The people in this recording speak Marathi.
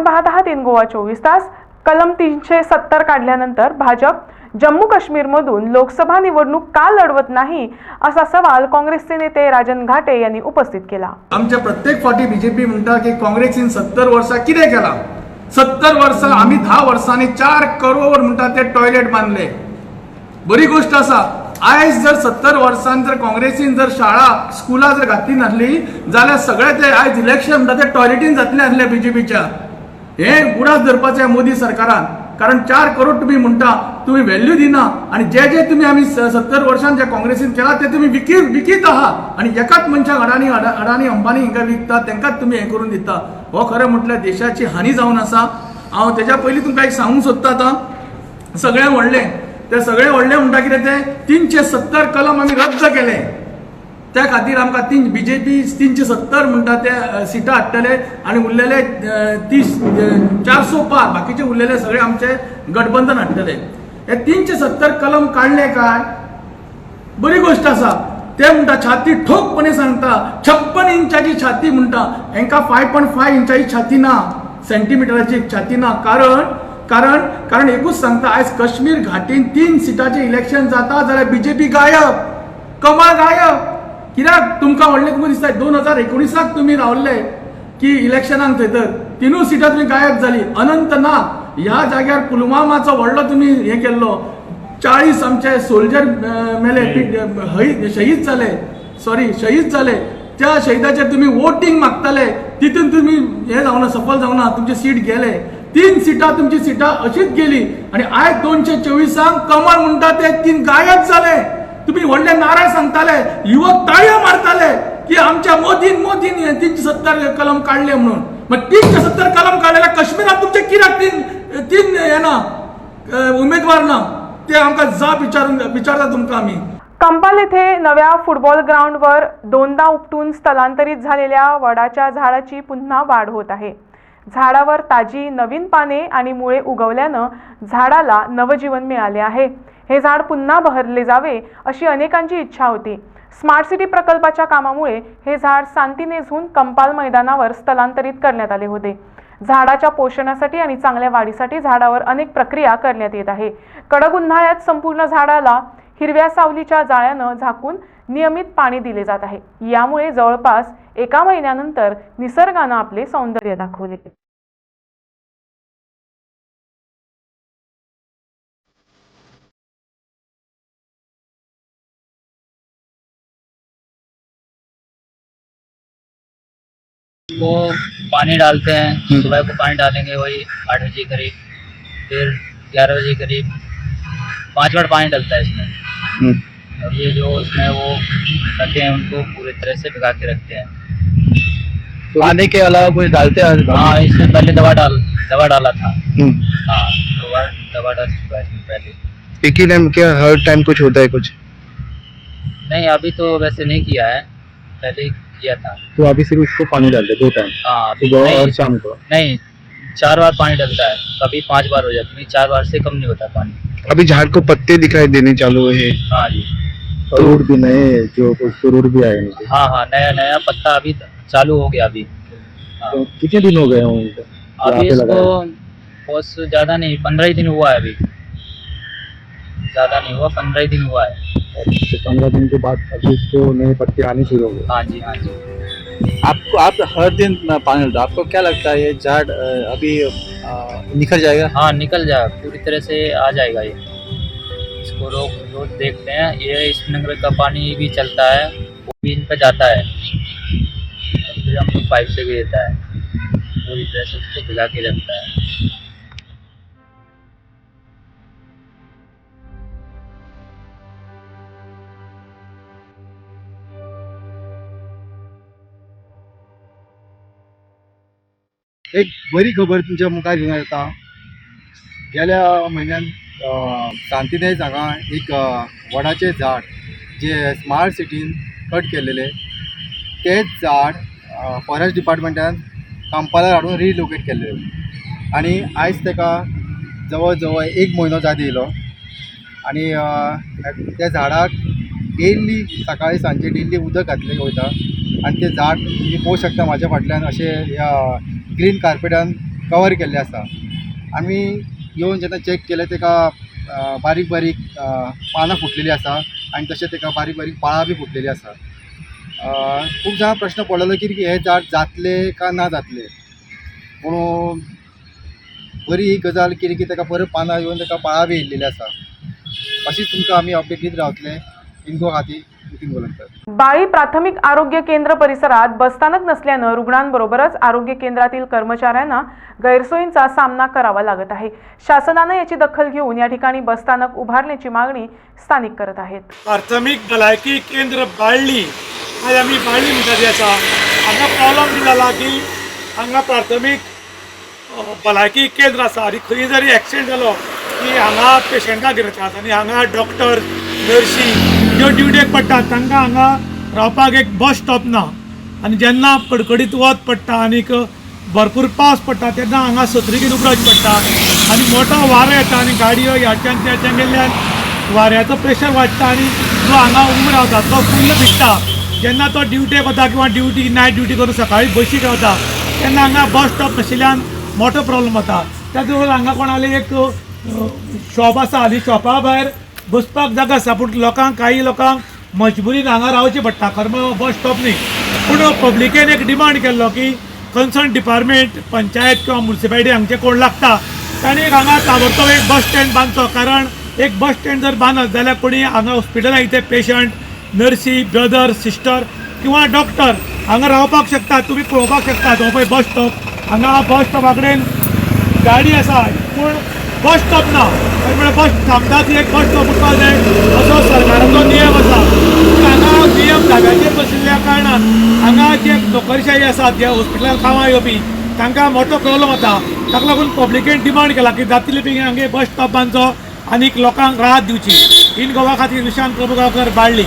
आपण पाहत आहात इन गोवा चोवीस तास. कलम तीनशे सत्तर काढल्यानंतर भाजप जम्मू काश्मीरमधून लोकसभा निवडणूक का लढवत नाही असा सवाल काँग्रेसचे नेते राजन घाटे यांनी उपस्थित केला. आमच्या प्रत्येक फावटी बीजेपी म्हणटा की काँग्रेसीन सत्तर वर्सां कितें केलां? सत्तर वर्सां आमी धा वर्सांनी चार करोड म्हणटा ते टॉयलेट बांदले बरी गोष्ट आसा आयज जर सत्तर वर्सांन जर काँग्रेसीन जर शाळा स्कुलां जर घातली नासली जाल्यार सगळे ते आयज इलेक्शन म्हणटा ते टॉयलेटीन जातले आसले बीजेपीच्या. हे बुडास धरपाचें मोदी सरकारान. कारण चार करोड तुम्ही म्हणटा तुम्ही व्हॅल्यू दिना. आणि जे जे तुम्ही आम्ही सत्तर वर्षांत जे काँग्रेसीन केला ते तुम्ही विकी विकीत आहात आणि एकाच मनशाक अडाणी अडाणी अंबानी हिंगा विकता त्यांकाच तुम्ही हे करून दिता. हो खरें म्हटल्यार देशाची हानी जावन आसा हांव तेज्या पयलीं तुमकां एक सांगूंक सोदता आतां. सगळें व्हडलें ते सगळें व्हडलें म्हणटा कितें ते? तीनशे सत्तर कलम आमी रद्द केले. त्या खातीर आमकां तीन बी जे पी तिनशे सत्तर म्हणटा ते सिटां हाडटले आनी उरलेले तीस चारसो पार बाकीचे उरलेले सगळे आमचे गठबंधन हाडटले. हे तिनशे सत्तर कलम काडले काय? बरी गोष्ट आसा. ते म्हणटा छाती ठोकपणे सांगता छप्पन इंचाची छाती म्हणटा. हांकां फाय पॉयंट फाय इंचाची छाती ना सेंटीमिटराची छाती ना. कारण कारण कारण एकूच सांगता आयज काश्मीर घाटीन तीन सिटाचे इलेक्शन जाता जाल्यार बी जे पी गायब. कमळ गायब. कित्याक तुमकां व्हडलें तुमकां दिसता दोन हजार एकोणिसाक तुमी रावल्ले की इलेक्शनाक थंयतर तिनूय सिटां तुमी गायब जाली अनंतनाग ह्या जाग्यार पुलवामाचो व्हडलो तुमी हें केल्लो चाळीस आमचे सोल्जर मेले शहीद जाले सॉरी शहीद जाले त्या शहिदाचेर तुमी वोटींग मागताले. तितून तुमी हे जावना सफल जावना तुमचे सीट गेले. तीन सिटां तुमची सिटां अशीच गेली. आणि आयज दोनशे चोवीसांक कमळ म्हणटा ते तीन गायब जाले तुम्ही व्हडले नारळ सांगताले युवक ताळयो मारताले की आमच्या मोदीन मोदीन तीनशे सत्तर कलम काढले म्हणून. मग तीनशे सत्तर कलम काढलेल्या काश्मीरात तुमचे कित्याक तीन तीन हे ना उमेदवार ना ते आमकां जाप विचारून विचारता तुमकां आमी कंपाल येथे नव्या फुटबॉल ग्राउंडवर दोनदा उपटून स्थलांतरित झालेल्या वडाच्या झाडाची पुन्हा वाढ होत आहे. झाडावर ताजी नवीन पाने आणि मुळे उगवल्यानं झाडाला नवजीवन मिळाले आहे. हे झाड पुन्हा बहरले जावे अशी अनेकांची इच्छा होती. स्मार्ट सिटी प्रकल्पाच्या कामामुळे हे झाड सांतिनेझहून कंपाल मैदानावर स्थलांतरित करण्यात आले होते. झाडाच्या पोषणासाठी आणि चांगल्या वाढीसाठी झाडावर अनेक प्रक्रिया करण्यात येत आहे. कडक उन्हाळ्यात संपूर्ण झाडाला हिरव्या सावलीच्या जाळ्यानं झाकून नियमित पाणी दिले जात आहे. यामुळे जवळपास एका महिन्यानंतर निसर्गानं आपले सौंदर्य दाखवले. वो पानी डालते हैं सुबह को पानी डालेंगे वही आठ बजे करीब फिर ग्यारह बजे करीब पाँच बार पानी डलता है इसमें। और ये जो उसमें वो रखे हैं उनको पूरी तरह से भिगा के रखते हैं। पानी के अलावा कुछ डालते हैं? हाँ इसमें पहले दवा डाल दवा डाला था। हम्म। हाँ दवा दवा डाल चुका है इसमें पहले। एक ही टाइम क्या हर टाइम कुछ होता है कुछ? नहीं अभी तो वैसे नहीं किया है। पहले किया था। तो अभी सिर्फ़ उसको पानी डालते दो टाइम हाँ सुबह और शाम को। नहीं चार बार पानी डलता है। कभी पाँच बार हो जाता है चार बार से कम नहीं होता पानी। अभी झाड़ को पत्ते दिखाई देने चालू हुए हैं। हाँ जी। रूट भी नए जो कुछ रूट भी आए हैं। हाँ हाँ नया नया पत्ता अभी चालू हो गया अभी। हाँ। तो कितने दिन हो गए हैं अभी इसको? बहुत ज़्यादा नहीं पंद्रह ही दिन हुआ है अभी। ज़्यादा नहीं हुआ पंद्रह ही दिन हुआ है। तो पंद्रह दिन के बाद अभी इसको नए पत्ते आने शुरू हो गए। हाँ जी हाँ जी। आपको आप हर दिन पानी डालते आपको क्या लगता है ये झाड़ अभी निकल जाएगा? हाँ निकल जाए पूरी तरह से आ जाएगा ये। इसको रोज रोज देखते हैं। ये इस नगर का पानी भी चलता है, वो भी इन पर जाता है। और फिर हम पाइप से भी देता है। पूरी तरह से उसको भिगा के रखता है। एक बरी खबर तुमच्या मुखार घेऊन येता गेल्या शांतीनेज हांगा एक वडाचें झाड जे स्मार्ट सिटीन कट केलेले तेच झाड फॉरेस्ट डिपार्टमेंटान कांपाला हाडून रिलोकेट केल्लें. आनी आयज ताका जवळ जवळ एक म्हयनो जात येयलो आनी त्या झाडाक डेली सकाळी सांजे डेली उदक घातलें वयता आनी तें झाड तुम्ही पळोवंक शकता म्हाज्या फाटल्यान अशें ह्या ग्रीन कार्पेटान कवर केल्लें आसा आमी येवन जेन्ना चॅक केलें तेका बारीक बारीक पानां फुटलेलीं आसा आनी तशें तेका बारीक बारीक पाळां बी फुटलेलीं आसा खूब जाणां प्रश्न पडलेलो की हे झाड जातले का ना जातले? पूण बरी ही गजाल कितें की ताका बरें पानां येवन ताका पाळां बी येयल्लेलीं आसा अशीच तुमकां आमी अपडेट दीत रावतले इन्फो खातीर बाळी प्राथमिक आरोग्य केंद्र परिसरात बसस्थानक नसल्यानं रुग्णांबरोबरच आरोग्य केंद्रातील कर्मचाऱ्यांना गैरसोयींचा सामना करावा लागत आहे. शासनानं याची दखल घेऊन या ठिकाणी बसस्थानक उभारण्याची मागणी स्थानिक करत आहेत. प्राथमीक भलायकी केंद्र बाळ्ळी आज आमी बाळ्ळी म्हणटा ती आसा हांगा प्रॉब्लम जाला की हांगा प्राथमीक भलायकी केंद्र आसा आनी खंय जरी एक्सिडेंट जालो की हांगा पेशंटाक घेतात आनी हांगा डॉक्टर नर्सी ह्यो ड्युटेक पडटा तांकां हांगा रावपाक एक बस स्टॉप ना. आनी जेन्ना कडकडीत वत पडटा आनीक भरपूर पावस पडटा तेन्ना हांगा सत्री घेवन उबरावचें पडटा आनी मोठो वारो येता आनी गाडयो ह्याच्यान त्याच्यान गेल्ल्यान वाऱ्याचो प्रेशर वाडटा आनी जो हांगा उबो रावता तो फुल्ल भिजता जेन्ना तो ड्युटेक वता किंवा ड्युटी नायट ड्युटी करून सकाळीं बशीक रावता तेन्ना हांगा बस स्टॉप नाशिल्ल्यान मोठो प्रॉब्लम जाता त्या बरोबर हांगा कोणाले एक शॉप आसा आनी शॉपा भायर बसपाक जागा आसा पूण लोकांक काही लोकांक मजबुरीन हांगा रावचें पडटा. खरें बस स्टॉप न्ही. पूण पब्लिकेन एक डिमांड केल्लो की कन्सर्न डिपार्टमेंट पंचायत किंवा म्युन्सिपालिटी हांगचे कोण लागता? ताणी हांगा ताबडतोब एक बस स्टँड बांदचो. कारण एक बस स्टँड जर बांदत जाल्यार कोणी हांगा हॉस्पिटलांत इथे पेशंट नर्सी ब्रदर सिस्टर किंवा डॉक्टर हांगा रावपाक शकतात तुमी पळोवपाक शकतात हो पळय बस स्टॉप हांगा बस स्टॉपा कडेन गाडी आसा. पूण बस स्टॉप ना. खरें म्हळ्यार बस थांबता ती एक बस स्टॉप उरपाक जाय असो सरकाराचो नियम आसा पूण हांगा नियम धाब्याचेर बशिल्ल्या कारणान हांगा जे नोकरशाही आसात जे हॉस्पिटलांत कामां येवपी तांकां मोठो प्रॉब्लम जाता ताका लागून पब्लिकेन डिमांड केला की जातले बेगीन हांगे बस स्टॉप बांदचो आनीक लोकांक राहत दिवची. इन गोवा खातीर विशांत प्रभुगांवकर बाळ्ळी